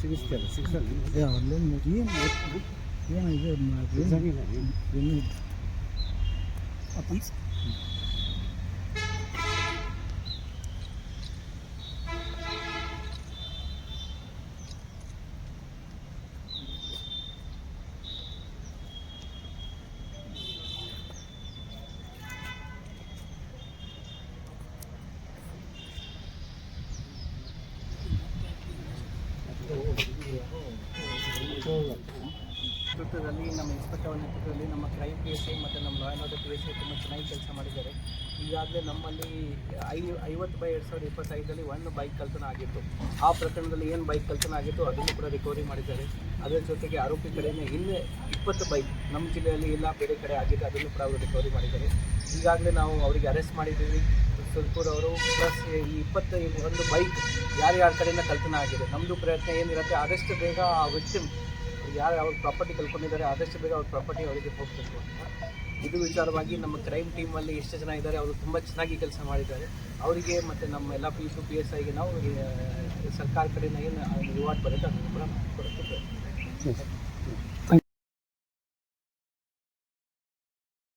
ಸಿಗಿಸ್ತಲ್ಲ ಸಿಗಿಸಲ್ಲ ಅಲ್ಲೇನು ಏನು ಏನು ಇದು ಏನು ನೇತೃತ್ವದಲ್ಲಿ ನಮ್ಮ ಇನ್ಸ್ಪೆಕ್ಟರ್ ನೇತೃತ್ವದಲ್ಲಿ ನಮ್ಮ ಕ್ರೈಮ್ ಪಿ ಎಸ್ ಐ ಮತ್ತು ನಮ್ಮ law and order P S I ತುಂಬ ಚೆನ್ನಾಗಿ ಕೆಲಸ ಮಾಡಿದ್ದಾರೆ. ಈಗಾಗಲೇ ನಮ್ಮಲ್ಲಿ ಐ ಐವತ್ತು ಬೈ ಎರಡು ಸಾವಿರದ ಇಪ್ಪತ್ತೈದರಲ್ಲಿ ಒಂದು ಬೈಕ್ ಕಳ್ತನ ಆಗಿತ್ತು. ಆ ಪ್ರಕರಣದಲ್ಲಿ ಏನು ಬೈಕ್ ಕಳ್ತನ ಆಗಿತ್ತು ಅದನ್ನು ಕೂಡ ರಿಕವರಿ ಮಾಡಿದ್ದಾರೆ. ಅದರ ಜೊತೆಗೆ ಆರೋಪಿ ಕಡೆಯೇ ಇನ್ನೂ ಇಪ್ಪತ್ತು ಬೈಕ್ ನಮ್ಮ ಜಿಲ್ಲೆಯಲ್ಲಿ ಇಲ್ಲ, ಬೇರೆ ಕಡೆ ಆಗಿದೆ, ಅದನ್ನು ಕೂಡ ಅವರು ರಿಕವರಿ ಮಾಡಿದ್ದಾರೆ. ಈಗಾಗಲೇ ನಾವು ಅವರಿಗೆ ಅರೆಸ್ಟ್ ಮಾಡಿದ್ದೀವಿ. ಸುಲ್ಪುರ್ ಅವರು ಪ್ಲಸ್ ಈ ಇಪ್ಪತ್ತು ಒಂದು ಬೈಕ್ ಯಾರ್ಯಾರ ಕಡೆಯಿಂದ ಕಲ್ಪನೆ ಆಗಿದೆ. ನಮ್ಮದು ಪ್ರಯತ್ನ ಏನಿರುತ್ತೆ, ಆದಷ್ಟು ಬೇಗ ಆ ವಿಕ್ಟಿಮ್ ಯಾರು ಅವ್ರ ಪ್ರಾಪರ್ಟಿ ಕಲ್ಕೊಂಡಿದ್ದಾರೆ ಆದಷ್ಟು ಬೇಗ ಅವ್ರ ಪ್ರಾಪರ್ಟಿ ಅವರಿಗೆ ಹೋಗಬೇಕು ಅಂತ. ಇದು ವಿಚಾರವಾಗಿ ನಮ್ಮ ಕ್ರೈಮ್ ಟೀಮಲ್ಲಿ ಎಷ್ಟು ಜನ ಇದ್ದಾರೆ ಅವರು ತುಂಬ ಚೆನ್ನಾಗಿ ಕೆಲಸ ಮಾಡಿದ್ದಾರೆ. ಅವರಿಗೆ ಮತ್ತು ನಮ್ಮ ಎಲ್ಲ ಪಿ ಯು ಪಿ ಎಸ್ ಐಗೆ ನಾವು ಸರ್ಕಾರ ಕಡೆಯಿಂದ ಏನು ರಿವಾರ್ಡ್ ಬರುತ್ತೆ ಅದನ್ನು ಕೂಡ ಪ್ರಯತ್ನ